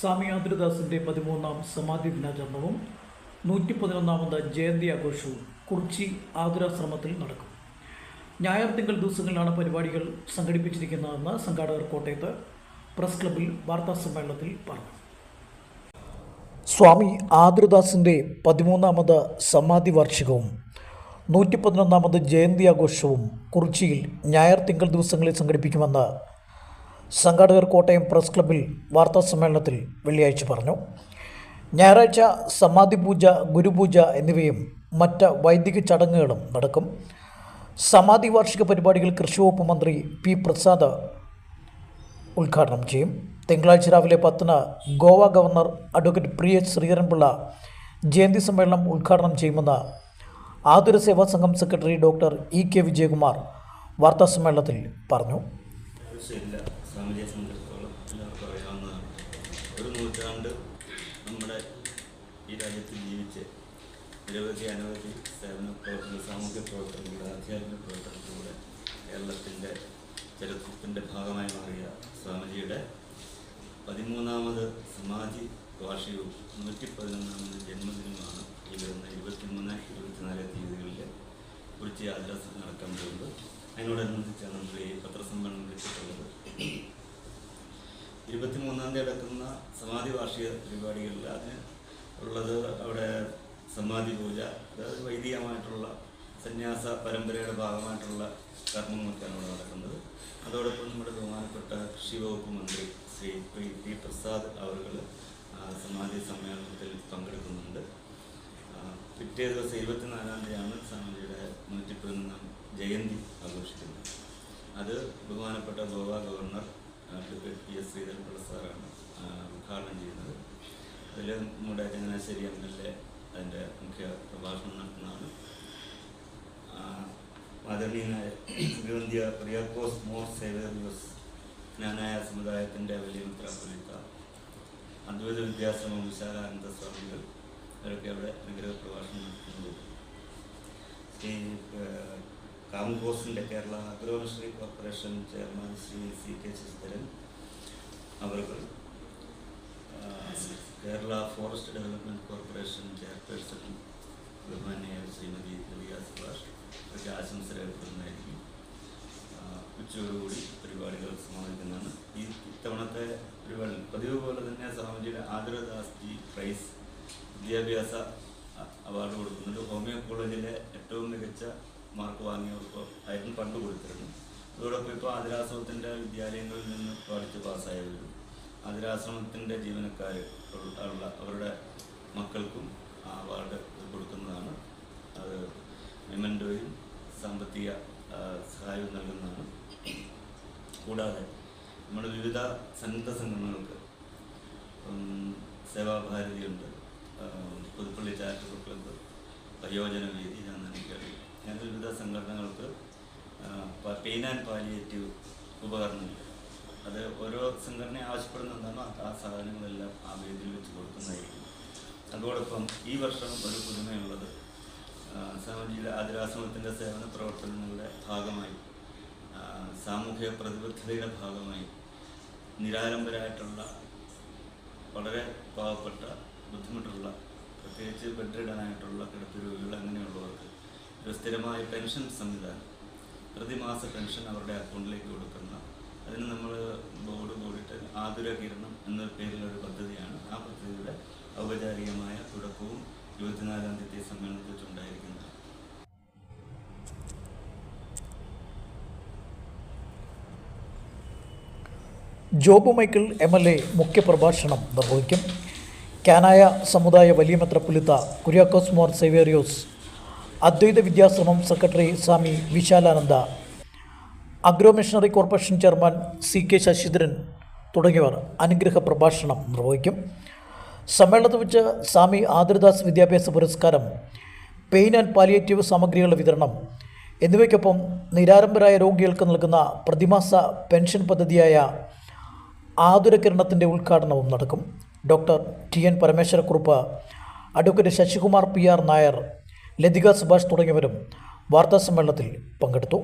സ്വാമി ആതിരദാസിന്റെ പതിമൂന്നാം സമാധി ദിനാചരണവും നൂറ്റി പതിനൊന്നാമത് ജയന്തി ആഘോഷവും കുറിച്ചി ആതുരാശ്രമത്തിൽ നടക്കും. ഞായർ തിങ്കൾ ദിവസങ്ങളിലാണ് പരിപാടികൾ സംഘടിപ്പിച്ചിരിക്കുന്നതെന്ന് സംഘാടകർ കോട്ടയത്ത് പ്രസ് ക്ലബിൽ വാർത്താ സമ്മേളനത്തിൽ പറഞ്ഞു. സ്വാമി ആതുരദാസിന്റെ പതിമൂന്നാമത് സമാധി വാർഷികവും നൂറ്റി പതിനൊന്നാമത് ജയന്തി ആഘോഷവും കുറിച്ചിയിൽ ഞായർ തിങ്കൾ ദിവസങ്ങളിൽ സംഘടിപ്പിക്കുമെന്ന് സംഘാടകർ കോട്ടയം പ്രസ് ക്ലബിൽ വാർത്താ സമ്മേളനത്തിൽ വെള്ളിയാഴ്ച പറഞ്ഞു. ഞായറാഴ്ച സമാധി പൂജ ഗുരുപൂജ എന്നിവയും മറ്റ് വൈദിക ചടങ്ങുകളും നടക്കും. സമാധി വാർഷിക പരിപാടികൾ കൃഷി മന്ത്രി പി പ്രസാദ് ഉദ്ഘാടനം ചെയ്യും. തിങ്കളാഴ്ച രാവിലെ പത്തിന് ഗോവ ഗവർണർ അഡ്വക്കേറ്റ് പ്രിയ ശ്രീധരൻപിള്ള ജയന്തി സമ്മേളനം ഉദ്ഘാടനം ചെയ്യുമെന്ന് Athura Seva Sangham secretary doctor E K Vijayakumar വാർത്താസമ്മേളനത്തിൽ പറഞ്ഞു. സ്വാമിജിയെ സംബന്ധിച്ചിടത്തോളം എല്ലാവർക്കും അറിയാവുന്നതാണ്. ഒരു നൂറ്റാണ്ട് നമ്മുടെ ഈ രാജ്യത്ത് ജീവിച്ച് നിരവധി അനവധി സേവന പ്രവർത്തനങ്ങൾ സാമൂഹ്യ പ്രവർത്തനങ്ങൾ ആധ്യാത്മിക പ്രവർത്തനത്തിലൂടെ കേരളത്തിന്റെ ചരിത്രത്തിന്റെ ഭാഗമായി മാറിയ സ്വാമിജിയുടെ പതിമൂന്നാമത് സമാധി വാർഷികവും നൂറ്റി പതിനൊന്നാമത് ജന്മദിനമാണ് ഈ വരുന്ന ഇരുപത്തിമൂന്ന് ഇരുപത്തിനാല് തീയതികളിൽ കുറിച്ച് ആദ്രാസം നടക്കാൻ പോകുന്നത്. അതിനോടനുബന്ധിച്ചാണ് നമ്മൾ ഈ പത്രസമ്മേളനം വെച്ചിട്ടുള്ളത്. ഇരുപത്തിമൂന്നാം തീയതി നടക്കുന്ന സമാധി വാർഷിക പരിപാടികളിൽ അതിന് ഉള്ളത് അവിടെ സമാധി പൂജ അതായത് വൈദികമായിട്ടുള്ള സന്യാസ പരമ്പരയുടെ ഭാഗമായിട്ടുള്ള കർമ്മങ്ങളൊക്കെയാണ് അവിടെ നടക്കുന്നത്. അതോടൊപ്പം നമ്മുടെ ബഹുമാനപ്പെട്ട കൃഷി വകുപ്പ് മന്ത്രി ശ്രീ പി പി പ്രസാദ് അവർ സമാധി സമ്മേളനത്തിൽ പങ്കെടുക്കുന്നുണ്ട്. പിറ്റേ ദിവസം ഇരുപത്തിനാലാം തീയതിയാണ് സമാധിയുടെ നൂറ്റി പതിനൊന്നാം ജയന്തി ആഘോഷിക്കുന്നത് അത് ബഹുമാനപ്പെട്ട Goa governor advocate P. S. Sreedharan Pillai സാറാണ് ഉദ്ഘാടനം ചെയ്യുന്നത്. അതിൽ നമ്മുടെ ചങ്ങനാശ്ശേരി എം. എൽ. എ. അതിന്റെ മുഖ്യ പ്രഭാഷണം നടത്തുന്നതാണ്. ആദരണീയനായ ഗവന്ധ്യ റിയാക്കോസ് മോർ സേവേറിയോസ് ജ്ഞാനായ സമുദായത്തിന്റെ വലിയ മിത്രപൊലിത്ത അദ്വൈത വിദ്യാശ്രമം വിശാലാനന്ദ സ്വാമികൾ അവരൊക്കെ അവിടെ അനുഗ്രഹ പ്രഭാഷണം നടത്തുന്നത്. ശ്രീ ഏഹ്, കാമുകോസിന്റെ Kerala agro machinery corporation chairman Shri C K Sasidharan അവർ Kerala forest development corporation chairperson ബഹുമാന്യ ശ്രീമതി ദിവ്യ സുഭാഷ് അവർക്ക് ആശംസ രേഖപ്പെടുന്നതായിരിക്കും ഉച്ചയോടുകൂടി പരിപാടികൾ സമാപിക്കുന്നതാണ്. ഈ ഇത്തവണത്തെ പരിപാടി പതിവ് പോലെ തന്നെ സ്വാമിജിയുടെ ആദരദാസ് ജി പ്രൈസ് വിദ്യാഭ്യാസ അവാർഡ് കൊടുക്കുന്നുണ്ട്. ഹോമിയോ കോളേജിലെ ഏറ്റവും മികച്ച മാർക്ക് വാങ്ങിയവർക്ക് ആയിരുന്നു പണ്ട് കൊടുത്തിരുന്നു അതോടൊപ്പം ഇപ്പോൾ ആതിരാശ്രമത്തിന്റെ വിദ്യാലയങ്ങളിൽ നിന്ന് പഠിച്ച് പാസ്സായവരും. ആതിരാശ്രമത്തിന്റെ ജീവനക്കാർ ഉള്ള അവരുടെ മക്കൾക്കും അവാർഡ് കൊടുക്കുന്നതാണ്. അത് മെമൻഡോയും സാമ്പത്തിക സഹായവും നൽകുന്നതാണ്. കൂടാതെ നമ്മുടെ വിവിധ സന്നദ്ധ സംഘടനകൾക്ക് സേവാഭാരതിയുണ്ട്. പുതുപ്പള്ളി ചാരിറ്റബിൾ ക്ലബ്ബ് വയോജന വേദി ഞാൻ എനിക്കറിയാം. അങ്ങനെ സംഘടനകൾക്ക് പെയിൻ ആൻഡ് പാലിയേറ്റീവ് ഉപകരണങ്ങൾ. അത് ഓരോ സംഘടന ആവശ്യപ്പെടുന്ന എന്താണോ ആ- സാധനങ്ങളെല്ലാം ആ വേദിയിൽ വെച്ച് കൊടുക്കുന്നതായിരിക്കും. അതോടൊപ്പം ഈ വർഷം ഒരു പുതുമയുള്ളത് സാമൂഹിക അതിരാശ്രമത്തിന്റെ സേവന പ്രവർത്തനങ്ങളുടെ ഭാഗമായി സാമൂഹിക പ്രതിബദ്ധതയുടെ ഭാഗമായി നിരാലംബരായിട്ടുള്ള വളരെ പാവപ്പെട്ട ബുദ്ധിമുട്ടുള്ള പ്രത്യേകിച്ച് ബെഡ്രിഡനായിട്ടുള്ള കിടപ്പ് രോഗികൾ ഒരു സ്ഥിരമായ പെൻഷൻ സംവിധാനം. പ്രതിമാസ പെൻഷൻ അവരുടെ അക്കൗണ്ടിലേക്ക് കൊടുക്കുന്ന അതിന് നമ്മൾ ബോർഡ് കൂടിയിട്ട് ആതുര കിരണം എന്ന പേരിലൊരു പദ്ധതിയാണ്. ആ പദ്ധതിയുടെ ഔപചാരികമായ തുടക്കവും ഇരുപത്തിനാലാം തീയതി സമ്മേളനത്തിൽ ഉണ്ടായിരിക്കുന്നത് Job Michael M L A മുഖ്യപ്രഭാഷണം നിർവഹിക്കും. കാനായ സമുദായ വലിയ പുലിത്ത Kuriakose Mor Severios Advaita Vidyashramam secretary Swami Vishalananda agro machinery corporation chairman C K Sasidharan തുടങ്ങിയവർ അനുഗ്രഹ പ്രഭാഷണം നിർവഹിക്കും. സമ്മേളനത്തിൽ വെച്ച് സ്വാമി ആതിർദാസ് വിദ്യാഭ്യാസ പുരസ്കാരം പെയിൻ ആൻഡ് പാലിയേറ്റീവ് സാമഗ്രികളുടെ വിതരണം എന്നിവയ്ക്കൊപ്പം നിരാരംഭരായ രോഗികൾക്ക് നൽകുന്ന പ്രതിമാസ പെൻഷൻ പദ്ധതിയായ ആതുരകിരണത്തിന്റെ ഉദ്ഘാടനവും നടക്കും. Doctor T N Parameswara Kurup advocate Sasikumar P R Nair Lathika Subhash തുടങ്ങിയവരും വാർത്താ സമ്മേളനത്തിൽ പങ്കെടുത്തു.